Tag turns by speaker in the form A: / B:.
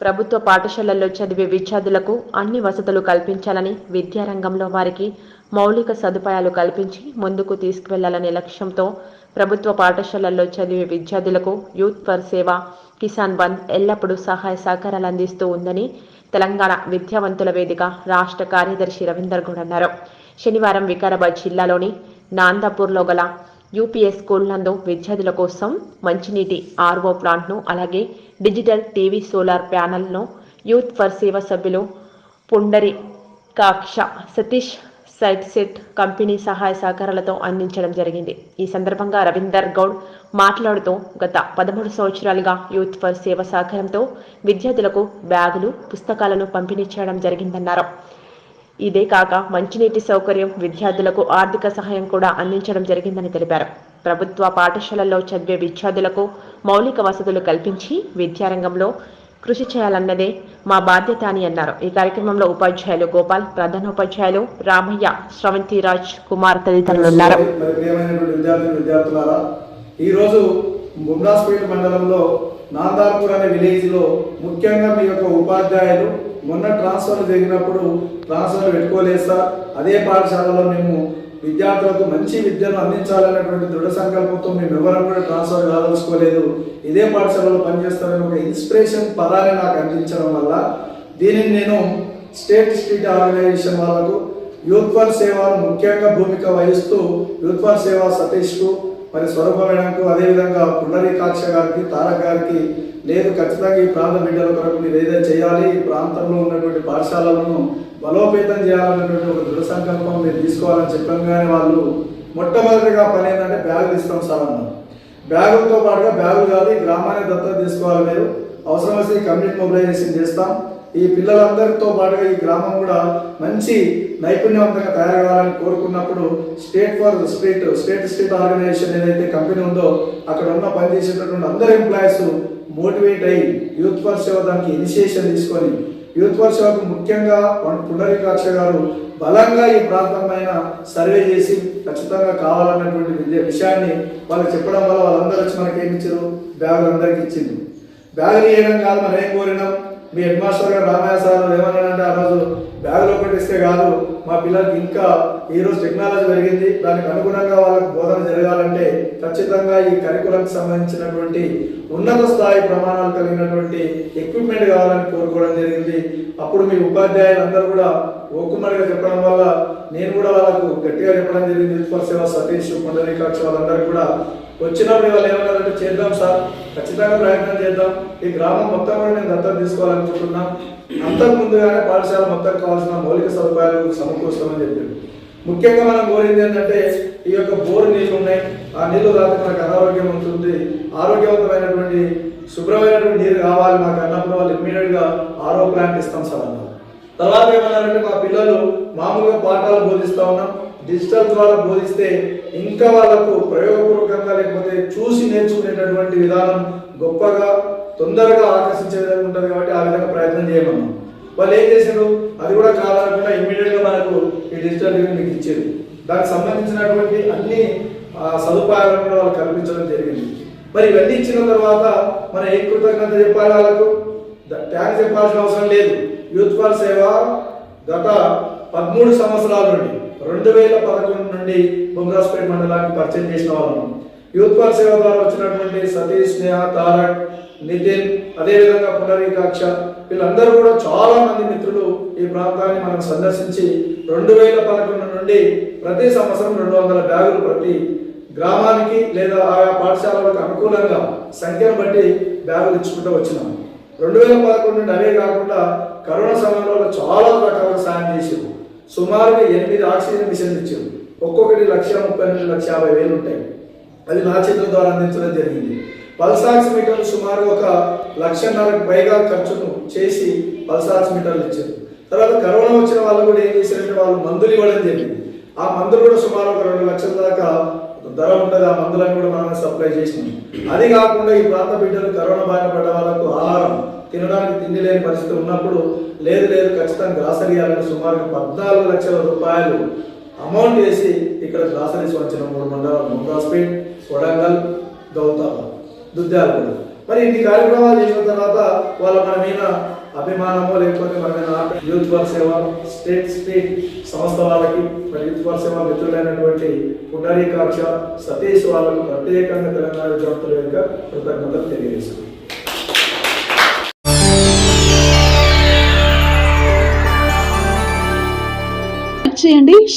A: ప్రభుత్వ పాఠశాలల్లో చదివే విద్యార్థులకు అన్ని వసతులు కల్పించాలని విద్యారంగంలో వారికి మౌలిక సదుపాయాలు కల్పించి ముందుకు తీసుకువెళ్ళాలనే లక్ష్యంతో ప్రభుత్వ పాఠశాలల్లో చదివే విద్యార్థులకు యూత్ ఫర్ సేవ కిసాన్ బంద్ ఎల్లప్పుడూ సహాయ సహకారాలు అందిస్తూ ఉందని తెలంగాణ విద్యావంతుల వేదిక రాష్ట్ర కార్యదర్శి రవీందర్ గౌడ్ అన్నారు. శనివారం వికారాబాద్ జిల్లాలోని నాందాపూర్లో గల యూపీఎస్ స్కూల్ నందు విద్యార్థుల కోసం మంచినీటి ఆర్ఓ ప్లాంట్ను అలాగే డిజిటల్ టీవీ సోలార్ ప్యానెల్ను యూత్ ఫర్ సేవ సభ్యులు పుండరి కాక్ష సతీష్ సైట్ సెట్ కంపెనీ సహాయ సహకారాలతో అందించడం జరిగింది. ఈ సందర్భంగా రవీందర్ గౌడ్ మాట్లాడుతూ గత పదమూడు సంవత్సరాలుగా యూత్ ఫర్ సేవ సహకారంతో విద్యార్థులకు బ్యాగులు పుస్తకాలను పంపిణీ చేయడం జరిగిందన్నారు. ఇదే కాక మంచినీటి సౌకర్యం విద్యార్థులకు ఆర్థిక సహాయం కూడా అందించడం జరిగిందని తెలిపారు. ప్రభుత్వ పాఠశాలల్లో చదివే విద్యార్థులకు మౌలిక వసతులు కల్పించి విద్యారంగంలో కృషి చేయాలన్నదే మా బాధ్యత అని అన్నారు. ఈ కార్యక్రమంలో ఉపాధ్యాయులు గోపాల్ ప్రధానోపాధ్యాయులు రామయ్య శ్రవంతిరాజ్ కుమార్ తదితరులు ఉన్నారు.
B: ఈరోజు మండలంలో నాందార్పూర్ అనే విలేజ్లో ముఖ్యంగా మీ యొక్క ఉపాధ్యాయులు మొన్న ట్రాన్స్ఫర్ జరిగినప్పుడు ట్రాన్స్ఫర్ పెట్టుకోలేదు సార్. అదే పాఠశాలలో మేము విద్యార్థులకు మంచి విద్యను అందించాలనేటువంటి దృఢ సంకల్పంతో మేము ఎవరం కూడా ట్రాన్స్ఫర్ కాదలుచుకోలేదు. ఇదే పాఠశాలలో పనిచేస్తారని ఒక ఇన్స్పిరేషన్ పదాన్ని నాకు అందించడం వల్ల దీనిని నేను స్టేట్ స్ట్రీట్ ఆర్గనైజేషన్ వాళ్ళకు యూత్ ఫర్ ముఖ్యంగా భూమిక వహిస్తూ యూత్ ఫర్ సేవ సతీష్కు మరి స్వరూప మేడంకు అదేవిధంగా పునరీకాక్ష గారికి తారక్ గారికి లేదు ఖచ్చితంగా ఈ ప్రాంత బిడ్డల కొరకు మీరు ఏదైనా చేయాలి ఈ ప్రాంతంలో ఉన్నటువంటి పాఠశాలలను బలోపేతం చేయాలన్నటువంటి ఒక దృఢ సంకల్పం మీరు తీసుకోవాలని చెప్పంగానే వాళ్ళు మొట్టమొదటిగా పని ఏంటంటే బ్యాగులు ఇస్తాం సార్ అన్నారు బ్యాగులతో పాటుగా బ్యాగులు కాదు ఈ గ్రామాన్ని దత్తత తీసుకోవాలి మీరు. అవసరం వస్తే కమ్యూనిటీ మొబిలైజేషన్ చేస్తాం. ఈ పిల్లలందరితో పాటుగా ఈ గ్రామం కూడా మంచి నైపుణ్యవంతంగా తయారు కావాలని కోరుకున్నప్పుడు state for state state state organization ఏదైతే కంపెనీ ఉందో అక్కడ ఉన్న పనిచేసేటటువంటి అందరు ఎంప్లాయీస్ మోటివేట్ అయ్యి యూత్ ఫర్ సేవ దానికి ఇనిషియేషన్ తీసుకొని యూత్ ఫర్ సేవకు ముఖ్యంగా పునరికాక్ష గారు బలంగా ఈ ప్రాంతం సర్వే చేసి ఖచ్చితంగా కావాలన్నటువంటి విద్య విషయాన్ని వాళ్ళు చెప్పడం వల్ల వాళ్ళందరూ వచ్చి మనకి ఏమి ఇచ్చారు? బ్యాగులు అందరికి ఇచ్చింది బ్యాగులు ఇవ్వడం కాదు మనం ఏం కోరినాం? మీ హెడ్ మాస్టర్ గారు రామయ్య సార్ ఏమన్నారంటే ఆ రోజు బ్యాగులో పెట్టిస్తే కాదు మా పిల్లలకి ఇంకా ఈరోజు టెక్నాలజీ పెరిగింది దానికి అనుగుణంగా వాళ్ళకి బోధన జరగాలంటే ఖచ్చితంగా ఈ కరికులంకి సంబంధించినటువంటి ఉన్నత స్థాయి ప్రమాణాలు కలిగినటువంటి ఎక్విప్మెంట్ కావాలని కోరుకోవడం జరిగింది. అప్పుడు మీ ఉపాధ్యాయులు అందరూ కూడా ఓకుమ్మడిగా చెప్పడం వల్ల నేను కూడా వాళ్ళకు గట్టిగా చెప్పడం జరిగింది. ఫర్ సేవ సతీష్ పుండరీకాక్ష వాళ్ళందరూ కూడా వచ్చినప్పుడు వాళ్ళు ఏమన్నారంటే చేద్దాం సార్. ఖచ్చితంగా ప్రయత్నం చేద్దాం. ఈ గ్రామం మొత్తం కూడా నేను దత్తత తీసుకోవాలనుకుంటున్నాం. అంతకు ముందుగానే పాఠశాల మొత్తం కావాల్సిన మౌలిక సదుపాయాలు సమకూరుస్తామని చెప్పారు. ముఖ్యంగా మనం కోరింది ఏంటంటే ఈ యొక్క బోర్ నీళ్ళు ఉన్నాయి. ఆ నీళ్ళు రాక మనకు అనారోగ్యం ఉంటుంది ఆరోగ్యవంతమైనటువంటి శుభ్రమైనటువంటి నీరు కావాలి. మాకు అన్నప్పుడు వాళ్ళు ఇమ్మీడియట్గా ఆరో ప్లాంట్ ఇస్తాం సార్ అన్నారు. తర్వాత ఏమన్నారంటే మా పిల్లలు మామూలుగా పాఠాలు బోధిస్తా ఉన్నాం. డిజిటల్ ద్వారా బోధిస్తే ఇంకా వాళ్ళకు ప్రయోగపూర్వకంగా లేకపోతే చూసి నేర్చుకునేటటువంటి విధానం గొప్పగా తొందరగా ఆకర్షించే విధంగా ఉంటుంది కాబట్టి ఆ విధంగా ప్రయత్నం చేయమన్నాం. వాళ్ళు ఏం చేశారు? అది కూడా కావాలనుకుంటే ఇమ్మీడియట్గా మనకు ఈ డిజిటల్ యూనిట్ మీకు ఇచ్చేది దానికి సంబంధించినటువంటి అన్ని సదుపాయాలను కూడా వాళ్ళు కల్పించడం జరిగింది. మరి ఇవన్నీ ఇచ్చిన తర్వాత మనం ఏ కృతజ్ఞత చెప్పాలి వాళ్ళకు? ట్యాక్స్ చెప్పాల్సిన అవసరం లేదు. యూత్ ఫర్ సేవ గత పదమూడు సంవత్సరాల నుండి రెండు వేల పదకొండు నుండి బొంగరాజ్పేట మండలానికి పరిచయం చేసిన వాళ్ళం. యూత్ ఫర్ సేవ ద్వారా వచ్చినటువంటి సతీష్ స్నేహ తారక్ నితిన్ అదేవిధంగా పునరీకాక్ష వీళ్ళందరూ కూడా చాలా మంది మిత్రులు ఈ ప్రాంతాన్ని మనం సందర్శించి రెండు వేల పదకొండు నుండి ప్రతి సంవత్సరం రెండు వందల బ్యాగులు ప్రతి గ్రామానికి లేదా ఆయా పాఠశాలలకు అనుకూలంగా సంఖ్యను బట్టి బ్యాగులు ఇచ్చుకుంటూ వచ్చినాం. రెండు వేల పదకొండు నుండి అవే కాకుండా కరోనా సమయంలో చాలా రకాల సాయం చేసారు సుమారుగా ఎనిమిది ఆక్సిజన్ మిషన్లు ఇచ్చారు. ఒక్కొక్కటి లక్ష ముప్పై రెండు లక్ష యాభై వేలు ఉంటాయి. అది నా చేతుల ద్వారా అందించడం జరిగింది. పల్స్ ఆక్సిమీటర్లు సుమారు ఒక లక్షన్నరకు పైగా ఖర్చును చేసి పల్స్ ఆక్సిమీటర్లు ఇచ్చారు. తర్వాత కరోనా వచ్చిన వాళ్ళు కూడా ఏం చేశారంటే వాళ్ళు మందులు ఇవ్వడం జరిగింది. ఆ మందులు కూడా సుమారు ఒక రెండు లక్షల దాకా ధర ఉంటుంది. ఆ మందులను కూడా మనం సప్లై చేసినాం. అది కాకుండా ఈ ప్రాంత బిడ్డలు కరోనా బారిన పడ్డ వాళ్ళకు ఆహారం తినడానికి తిండి లేని పరిస్థితి ఉన్నప్పుడు లేదు లేదు ఖచ్చితంగా గ్రాసరీ ఇవ్వాలని సుమారు పద్నాలుగు లక్షల రూపాయలు అమౌంట్ వేసి ఇక్కడ గ్రాసరీస్ వచ్చిన మూడు మండలాలు ముందాస్పేట్ కొడంగల్ గౌతాల దుద్యాలగూడ మరి ఇన్ని కార్యక్రమాలు చేసిన తర్వాత వాళ్ళ మన మీద అభిమానము లేకపోతే మన మీద youth for Seva state state సంస్థ వాళ్ళకి మరి యూత్ ఫర్ సేవ మిత్రులైనటువంటి పునరీకాక్ష సతీష్ వాళ్ళకు ప్రత్యేకంగా తెలంగాణ విద్యార్థుల యొక్క కృతజ్ఞతలు
C: తెలియజేస్తుంది